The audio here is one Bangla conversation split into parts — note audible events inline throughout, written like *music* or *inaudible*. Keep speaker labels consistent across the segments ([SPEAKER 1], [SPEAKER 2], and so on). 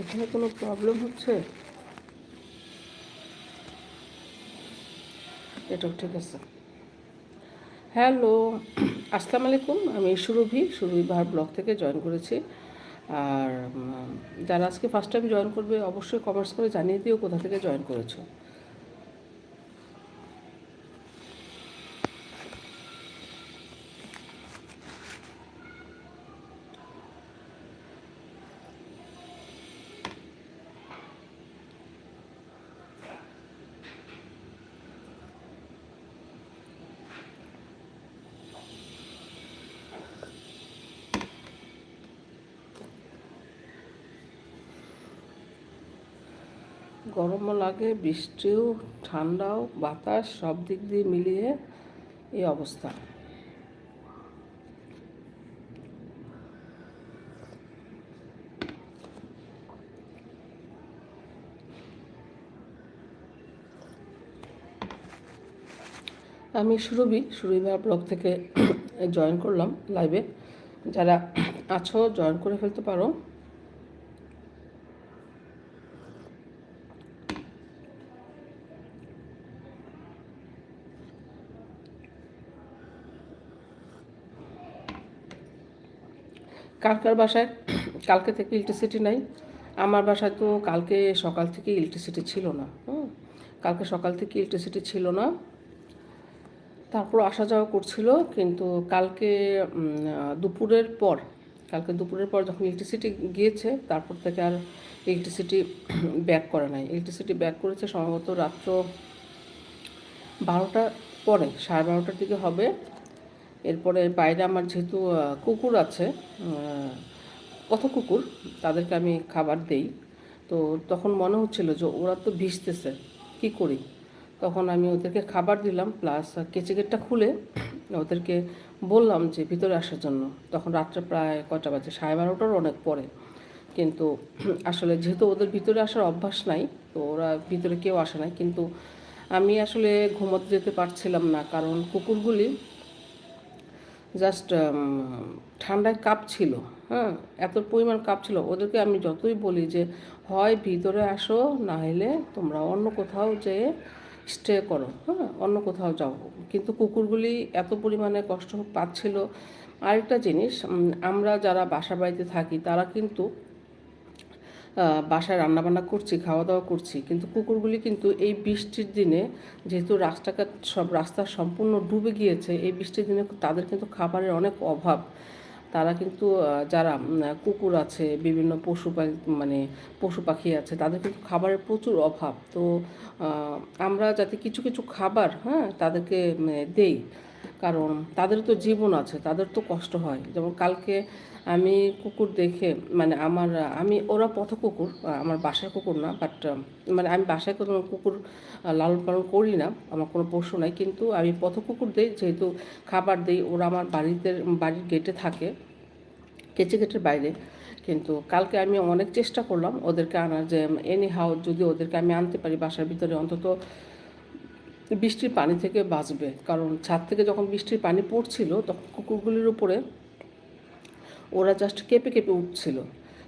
[SPEAKER 1] এখানে কোনো প্রবলেম হচ্ছে? এটাও ঠিক আছে। হ্যালো আসসালামু আলাইকুম, আমি সুরভি সুরভি বাহার ব্লগ থেকে জয়েন করেছি। আর যারা আজকে ফার্স্ট টাইম জয়েন করবে, অবশ্যই কমার্স করে জানিয়ে দিও কোথা থেকে জয়েন করেছ। গরমও লাগে, বৃষ্টিও, ঠান্ডাও, বাতাস, সব দিক দিয়ে মিলিয়ে এই অবস্থা। আমি সুরভি সুরভিবার ব্লগ থেকে *clears throat* জয়েন করলাম লাইভে যারা আছো জয়েন করে ফেলতে পারো। কার কার বাসায়, *clears throat* কালকে থেকে ইলেকট্রিসিটি নাই। আমার বাসায় তো কালকে সকাল থেকে ইলেকট্রিসিটি ছিল না, হুম। কালকে সকাল থেকে ইলেকট্রিসিটি ছিল না। তারপর আসা যাওয়া করছিল, কিন্তু কালকে দুপুরের পর, কালকে দুপুরের পর যখন ইলেকট্রিসিটি গিয়েছে, তারপর থেকে আর ইলেকট্রিসিটি ব্যাক *clears throat* করে নাই। ইলেকট্রিসিটি ব্যাক করেছে সম্ভবত রাত্র বারোটা পরে, সাড়ে বারোটার দিকে হবে। এরপরে বাইরে আমার যেহেতু কুকুর আছে কত কুকুর, তাদেরকে আমি খাবার দেই। তো তখন মনে হচ্ছিল যে ওরা তো ভিজতেছে, কি করি? তখন আমি ওদেরকে খাবার দিলাম প্লাস কেচে গেটটা খুলে ওদেরকে বললাম যে ভিতরে আসার জন্য। তখন রাত্রে প্রায় কটা বাজে? সাড়ে বারোটার অনেক পরে। কিন্তু আসলে যেহেতু ওদের ভিতরে আসার অভ্যাস নাই, তো ওরা ভিতরে কেউ আসে নাই। কিন্তু আমি আসলে ঘুমোতে যেতে পারছিলাম না, কারণ কুকুরগুলি জাস্ট ঠান্ডায় কাপ ছিল হ্যাঁ? এত পরিমাণ কাঁপছিল। ওদেরকে আমি যতই বলি যে, হয় ভিতরে আসো না হলে তোমরা অন্য কোথাও যেয়ে স্টে করো হ্যাঁ? অন্য কোথাও যাও। কিন্তু কুকুরগুলি এত পরিমাণে কষ্ট পাচ্ছিল। আরেকটা জিনিস আমরা যারা বাসা বাড়িতে থাকি, তারা কিন্তু বাসায় রান্নাবান্না করছি খাওয়া দাওয়া করছি, কিন্তু কুকুরগুলি কিন্তু এই বৃষ্টির দিনে যেহেতু রাস্তাঘাট সব রাস্তা সম্পূর্ণ ডুবে গিয়েছে, এই বৃষ্টির দিনে তাদের কিন্তু খাবারের অনেক অভাব। তারা কিন্তু যারা কুকুর আছে, বিভিন্ন পশু মানে পশু পাখি আছে, তাদের কিন্তু খাবারের প্রচুর অভাব। তো আমরা যাতে কিছু কিছু খাবার হ্যাঁ তাদেরকে দেই, কারণ তাদের তো জীবন আছে, তাদের তো কষ্ট হয়। যেমন কালকে আমি কুকুর দেখে মানে আমার, আমি, ওরা পথ কুকুর আমার বাসার কুকুর না বাট মানে আমি বাসায় কোনো কুকুর লালন পালন করি না, আমার কোনো পশু নাই, কিন্তু আমি পথ কুকুর দিই, যেহেতু খাবার দিই, ওরা আমার বাড়িতে বাড়ির গেটে থাকে, কেচে গেটের বাইরে, কিন্তু কালকে আমি অনেক চেষ্টা করলাম ওদেরকে আনার যে এনি হাউ যদি ওদেরকে আমি আনতে পারি বাসার ভিতরে, অন্তত বৃষ্টির পানি থেকে বাঁচবে, কারণ ছাদ থেকে যখন বৃষ্টির পানি পড়ছিল, তখন কুকুরগুলির উপরে ওরা জাস্ট কেঁপে কেঁপে উঠছিল।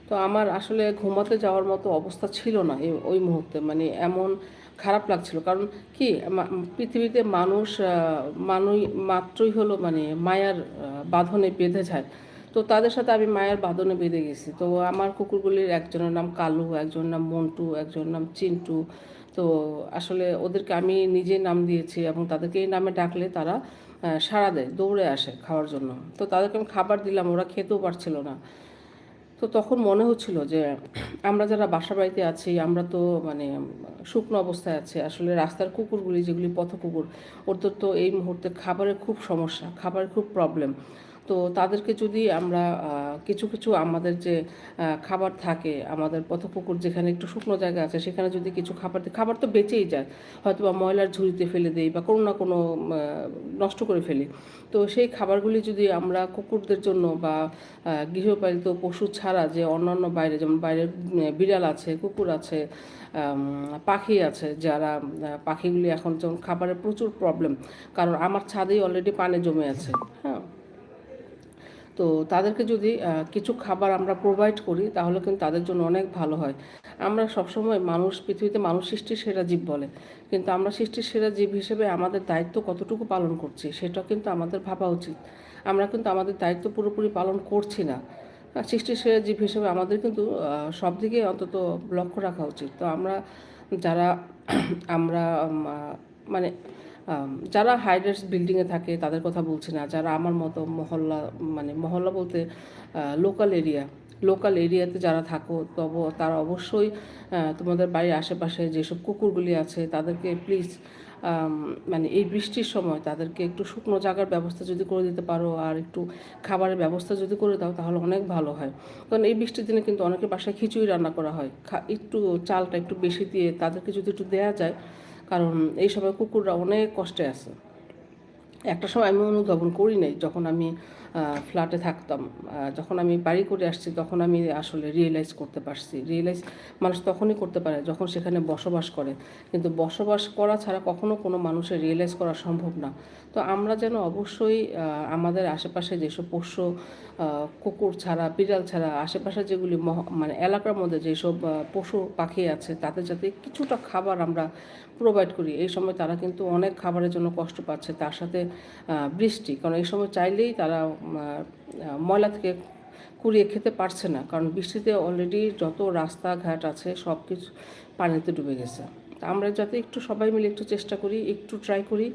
[SPEAKER 1] তো আমার আসলে ঘুমাতে যাওয়ার মতো অবস্থা ছিল না ওই মুহূর্তে। মানে এমন খারাপ লাগছিল। কারণ কি পৃথিবীতে মানুষ মানুষ মাত্রই হলো মানে মায়ার বাঁধনে বেঁধে যায়। তো তাদের সাথে আমি মায়ের বাঁধনে বেঁধে গেছি। তো আমার কুকুরগুলির একজনের নাম কালু, একজনের নাম মন্টু, একজনের নাম চিন্টু। তো আসলে ওদেরকে আমি নিজে নাম দিয়েছি এবং তাদেরকে এই নামে ডাকলে তারা সাড়া দেয়, দৌড়ে আসে খাওয়ার জন্য। তো তাদেরকে আমি খাবার দিলাম, ওরা খেতেও পারছিল না। তো তখন মনে হচ্ছিল যে আমরা যারা বাসা বাড়িতে আছি, আমরা তো মানে শুকনো অবস্থায় আছে। আসলে রাস্তার কুকুরগুলি যেগুলি পথ কুকুর ওদের তো এই মুহূর্তে খাবারের খুব সমস্যা, খাবারের খুব প্রবলেম তো তাদেরকে যদি আমরা কিছু কিছু আমাদের যে খাবার থাকে, আমাদের পথপুকুর যেখানে একটু শুকনো জায়গা আছে, সেখানে যদি কিছু খাবার দিই খাবার তো বেঁচেই যায়। হয়তো বা ময়লার ঝুড়িতে ফেলে দিই বা কোনো না কোনো নষ্ট করে ফেলি। তো সেই খাবারগুলি যদি আমরা কুকুরদের জন্য বা গৃহপালিত পশু ছাড়া যে অন্যান্য বাইরে, যেমন বাইরে বিড়াল আছে, কুকুর আছে পাখি আছে, যারা পাখিগুলি এখন যেমন খাবারের প্রচুর প্রবলেম কারণ আমার ছাদেই অলরেডি পানি জমে আছে হ্যাঁ। তো তাদেরকে যদি কিছু খাবার আমরা প্রোভাইড করি, তাহলে কিন্তু তাদের জন্য অনেক ভালো হয়। আমরা সবসময় মানুষ, পৃথিবীতে মানুষ সৃষ্টির সেরা জীব বলে। কিন্তু আমরা সৃষ্টির সেরা জীব হিসেবে আমাদের দায়িত্ব কতটুকু পালন করছি, সেটা কিন্তু আমাদের ভাবা উচিত। আমরা কিন্তু আমাদের দায়িত্ব পুরোপুরি পালন করছি না। সৃষ্টির সেরা জীব হিসেবে আমাদের কিন্তু সব দিকে অন্তত লক্ষ্য রাখা উচিত। তো আমরা যারা, আমরা মানে যারা হাইডেন্স বিল্ডিংয়ে থাকে, তাদের কথা বলছি না। যারা আমার মতো মহল্লা মানে মহল্লা বলতে লোকাল এরিয়া লোকাল এরিয়াতে যারা থাকো, তব তারা অবশ্যই তোমাদের বাড়ির আশেপাশে যেসব কুকুরগুলি আছে, তাদেরকে প্লিজ মানে এই বৃষ্টির সময় তাদেরকে একটু শুকনো জায়গার ব্যবস্থা যদি করে দিতে পারো, আর একটু খাবারের ব্যবস্থা যদি করে দাও, তাহলে অনেক ভালো হয়। কারণ এই বৃষ্টির দিনে কিন্তু অনেকের বাসায় খিচুড়ি রান্না করা হয়। একটু চালটা একটু বেশি দিয়ে তাদেরকে যদি একটু দেওয়া যায় কারণ এই সময় কুকুররা অনেক কষ্টে আছে। একটা সময় আমি অনুধাবন করি নাই, যখন আমি ফ্ল্যাটে থাকতাম যখন আমি বাড়ি করে আসছি, তখন আমি আসলে রিয়েলাইজ করতে পারছি। রিয়েলাইজ মানুষ তখনই করতে পারে যখন সেখানে বসবাস করে। কিন্তু বসবাস করা ছাড়া কখনো কোনো মানুষের রিয়েলাইজ করা সম্ভব না। তো আমরা যেন অবশ্যই আমাদের আশেপাশে যেসব পোষ্য কুকুর ছাড়া, বিড়াল ছাড়া, আশেপাশে যেগুলি মানে এলাকার মধ্যে যেসব পশু পাখি আছে, তাদের যাতে কিছুটা খাবার আমরা প্রোভাইড করি। এই সময় তারা কিন্তু অনেক খাবারের জন্য কষ্ট পাচ্ছে, তার সাথে বৃষ্টি। কারণ এই সময় চাইলেই তারা ময়লা থেকে কুড়িয়ে খেতে পারছে না। কারণ বৃষ্টিতে অলরেডি যত রাস্তাঘাট আছে, সব কিছু পানিতে ডুবে গেছে। আমরা যাতে একটু সবাই মিলে একটু চেষ্টা করি, একটু ট্রাই করি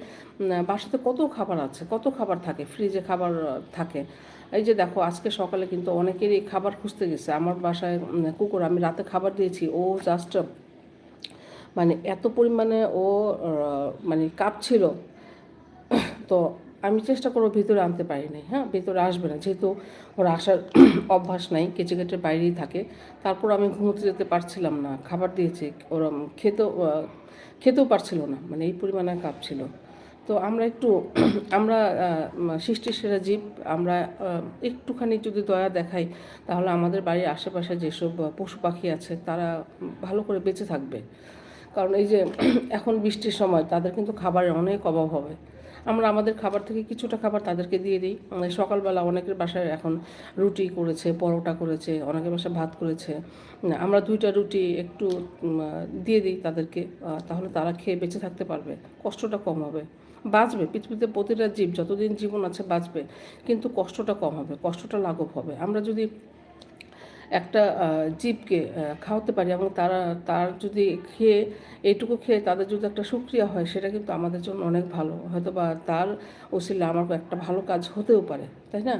[SPEAKER 1] বাসাতে কত খাবার আছে, কত খাবার থাকে ফ্রিজে খাবার থাকে। এই যে দেখো, আজকে সকালে কিন্তু অনেকেরই খাবার খুঁজতে গেছে। আমার বাসায় কুকুর, আমি রাতে খাবার দিয়েছি, ও জাস্ট মানে এত পরিমাণে ও মানে কাঁপছিল, তো আমি চেষ্টা করব ভিতরে আনতে পারি নাই হ্যাঁ ভিতরে আসবে না। যেহেতু ওর আসার *clears throat* অভ্যাস নাই, কেচে গেটের বাইরেই থাকে, তারপর আমি ঘুমোতে যেতে পারছিলাম না, খাবার দিয়েছি, ওরা খেতেও খেতেও পারছিল না মানে এই পরিমাণে কাঁপছিল। তো আমরা একটু, *clears throat* আমরা সৃষ্টির সেরা জীব, আমরা একটুখানি যদি দয়া দেখাই, তাহলে আমাদের বাড়ির আশেপাশে যেসব পশু পাখি আছে, তারা ভালো করে বেঁচে থাকবে। কারণ এই যে *clears throat* এখন বৃষ্টির সময় তাদের কিন্তু খাবারের অনেক অভাব হবে। আমরা আমাদের খাবার থেকে কিছুটা খাবার তাদেরকে দিয়ে দিই। উম, সকালবেলা অনেকের বাসায় এখন রুটি করেছে পরোটা করেছে অনেকের বাসায় ভাত করেছে। আমরা দুইটা রুটি একটু দিয়ে দিই তাদেরকে তাহলে তারা খেয়ে বেঁচে থাকতে পারবে। কষ্টটা কম হবে। বাঁচবে পৃথিবীতে প্রতিটা জীব যতদিন জীবন আছে বাঁচবে কিন্তু কষ্টটা কম হবে কষ্টটা লাঘব হবে। আমরা যদি একটা জীবকে খাওয়াতে পারি এবং তারা, তার যদি খেয়ে, এইটুকু খেয়ে তাদের যদি একটা সুক্রিয়া হয়, সেটা কিন্তু আমাদের জন্য অনেক ভালো। হয়তো বা তার ওসিলে আমার একটা ভালো কাজ হতেও পারে, তাই না?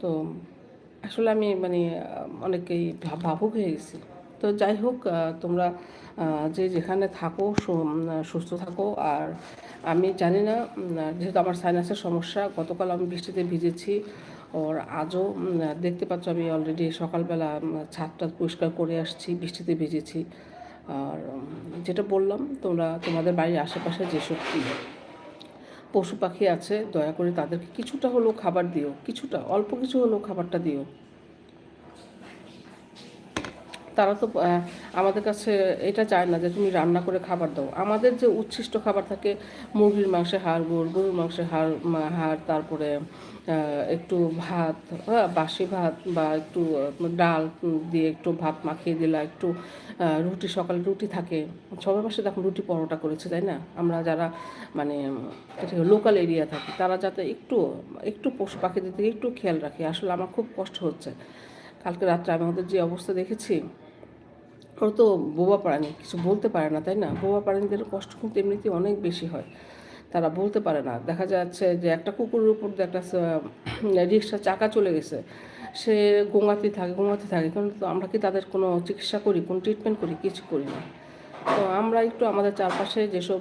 [SPEAKER 1] তো আসলে আমি মানে অনেকেই ভাবুক হয়ে গেছি। তো যাই হোক তোমরা যে যেখানে থাকো সুস্থ থাকো। আর আমি জানি না যেহেতু আমার সাইনাসের সমস্যা, গতকাল আমি বৃষ্টিতে ভিজেছি। ওর আজও দেখতে পাচ্ছ আমি অলরেডি সকালবেলা ছাদটা পরিষ্কার করে আসছি, বৃষ্টিতে ভিজেছি। আর যেটা বললাম, তোমরা, তোমাদের বাড়ির আশেপাশে যেসব কি পশু পাখি আছে, দয়া করে তাদেরকে কিছুটা হলেও খাবার দিও, কিছুটা, অল্প কিছু হলেও খাবারটা দিও। তারা তো আমাদের কাছে এটা চায় না যে তুমি রান্না করে খাবার দাও। আমাদের যে উচ্ছিষ্ট খাবার থাকে, মুরগির মাংসে হাড়, গরুর মাংসে হাড় হাড়, তারপরে একটু ভাত বাসি ভাত বা একটু ডাল দিয়ে একটু ভাত মাখিয়ে দিলা, একটু রুটি, সকালে রুটি থাকে। সবার পাশে দেখো রুটি পরোটা করেছে, তাই না? আমরা যারা মানে লোকাল এরিয়া থাকি, তারা যাতে একটু একটু পশু পাখিদের দিকে একটু খেয়াল রাখে। আসলে আমার খুব কষ্ট হচ্ছে। কালকে রাত্রে আমি ওদের যে অবস্থা দেখেছি, ওর তো বোবা প্রাণী, কিছু বলতে পারে না, তাই না? বোবা প্রাণীদের কষ্ট কিন্তু এমনিতেই অনেক বেশি হয়। তারা বলতে পারে না। দেখা যাচ্ছে যে একটা কুকুরের উপর দিয়ে একটা রিক্সা চাকা চলে গেছে। সে গোঙাতে থাকে গোঙাতে থাকে। কিন্তু আমরা কি তাদের কোনো চিকিৎসা করি, কোনো ট্রিটমেন্ট করি? কিছু করি না। তো আমরা একটু আমাদের চারপাশে যেসব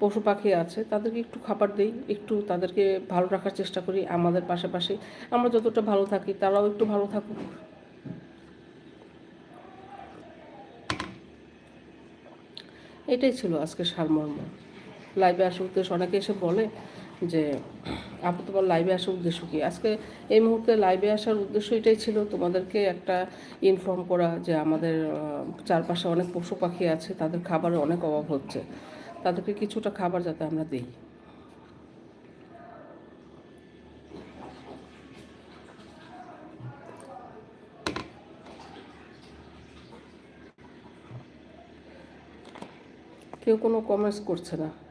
[SPEAKER 1] পশু পাখি আছে, তাদেরকে একটু খাবার দিই। একটু তাদেরকে ভালো রাখার চেষ্টা করি আমাদের পাশাপাশি। আমরা যতটা ভালো থাকি, তারাও একটু ভালো থাকুক। এটাই ছিল আজকে সারমর্ম। লাইভে আসার উদ্দেশ্য অনেকে এসে বলে যে, আপু, তোমার লাইভে আসার উদ্দেশ্য কী? আজকে এই মুহূর্তে লাইভে আসার উদ্দেশ্য এটাই ছিল তোমাদেরকে একটা ইনফর্ম করা যে আমাদের চারপাশে অনেক পশু পাখি আছে, তাদের খাবারের অনেক অভাব হচ্ছে। তাদেরকে কিছুটা খাবার যাতে আমরা দিই। কেউ কোনো কমেন্টস করছে না।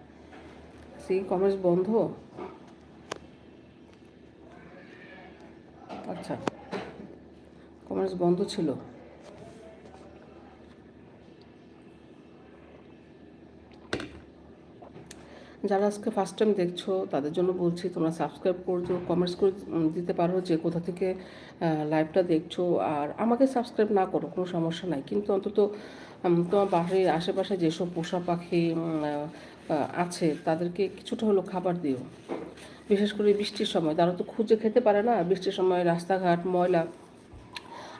[SPEAKER 1] সেই কমেন্টস বন্ধ? আচ্ছা কমেন্টস বন্ধ ছিল। যারা আজকে ফার্স্ট টাইম দেখছ, তাদের জন্য বলছি, তোমরা সাবস্ক্রাইব করছ কমেন্টস করে দিতে পারো যে কোথা থেকে লাইভটা দেখছ। আর আমাকে সাবস্ক্রাইব না করো, কোনো সমস্যা নাই। কিন্তু অন্তত তোমার বাড়ির আশেপাশে যেসব পোষা পাখি আছে, তাদেরকে কিছুটা হলেও খাবার দিও। বিশেষ করে বৃষ্টির সময়। তারা তো খুঁজে খেতে পারে না। বৃষ্টির সময় রাস্তাঘাট, ময়লা,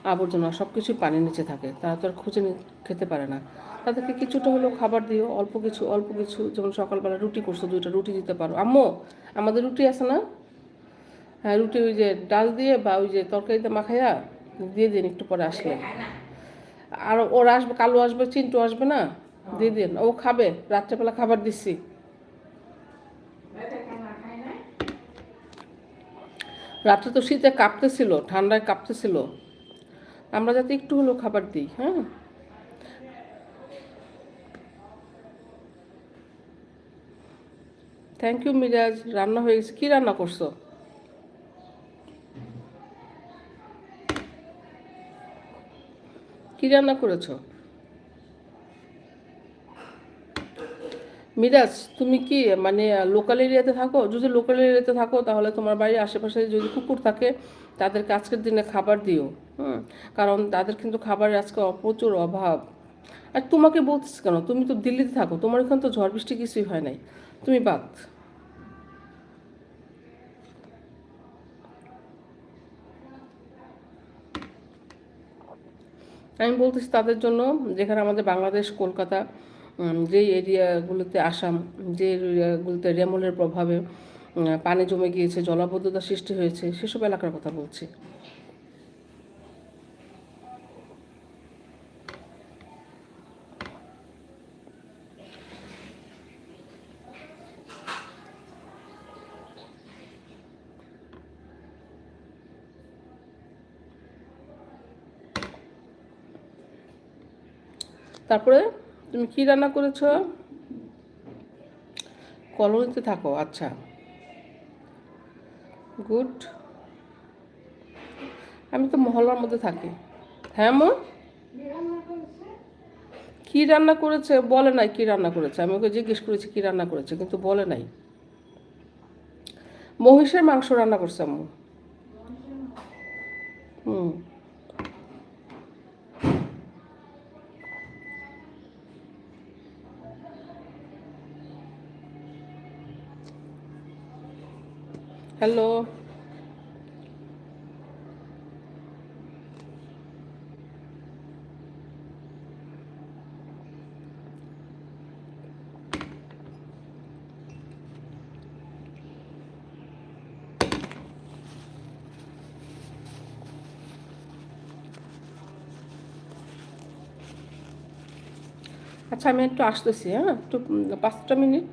[SPEAKER 1] আবর্জনা সব কিছুই পানির নিচে থাকে। তারা তো আর খুঁজে খেতে পারে না। তাদেরকে কিছুটা হলেও খাবার দিও। অল্প কিছু অল্প কিছু। যেমন সকালবেলা রুটি করছ, দুইটা রুটি দিতে পারো। আম্মু, আমাদের রুটি আছে না? হ্যাঁ রুটি ওই যে ডাল দিয়ে বা ওই যে তরকারিতে মাখাইয়া দিয়ে দিন, একটু পরে আসলে। আর ওরা আসবে, কালো আসবে, চিন্টু আসবে না? দিয়ে দিন। ও খাবে, রাত্রেবেলা খাবার দিচ্ছি রাত্রে তো শীতে কাঁপতেছিল, ঠান্ডায় কাঁপতেছিল। আমরা যাতে একটু হলেও খাবার দিই হ্যাঁ? Thank you Miraj. রান্না হয়ে গেছে। কী রান্না করছ? কি রান্না করেছ? মিরাজ, তুমি কি মানে লোকাল এরিয়াতে থাকো? যদি লোকাল এরিয়াতে থাকো, তাহলে তোমার বাড়ির আশেপাশে যদি কুকুর থাকে, তাদেরকে আজকের দিনে খাবার দিও, হুম? কারণ তাদের কিন্তু খাবারের আজকে প্রচুর অভাব। আর তোমাকে বলছিস কেন? তুমি তো দিল্লিতে থাকো, তোমার এখানে তো ঝড় বৃষ্টি কিছুই হয় নাই। তুমি বাদ। আমি বলতেছি তাদের জন্য, যেখানে আমাদের বাংলাদেশ, কলকাতা যেই এরিয়াগুলোতে আসাম, যে এরিয়াগুলোতে রেমলের প্রভাবে পানি জমে গিয়েছে, জলাবদ্ধতা সৃষ্টি হয়েছে, সেসব এলাকার কথা বলছি। তারপরে তুমি কি রান্না করেছ? কলোনিতে থাকো আচ্ছা। গুড। আমি তো মহল্লার মধ্যে থাকি। হ্যাঁ মো? কি রান্না করেছে? বলে নাই কি রান্না করেছে। আমি ওকে জিজ্ঞেস করেছি কি রান্না করেছে, কিন্তু বলে নাই। মহিষের মাংস রান্না করছে আম্মু। হুম। হ্যালো আচ্ছা আমি একটু আসতেছি হ্যাঁ? একটু পাঁচটা মিনিট।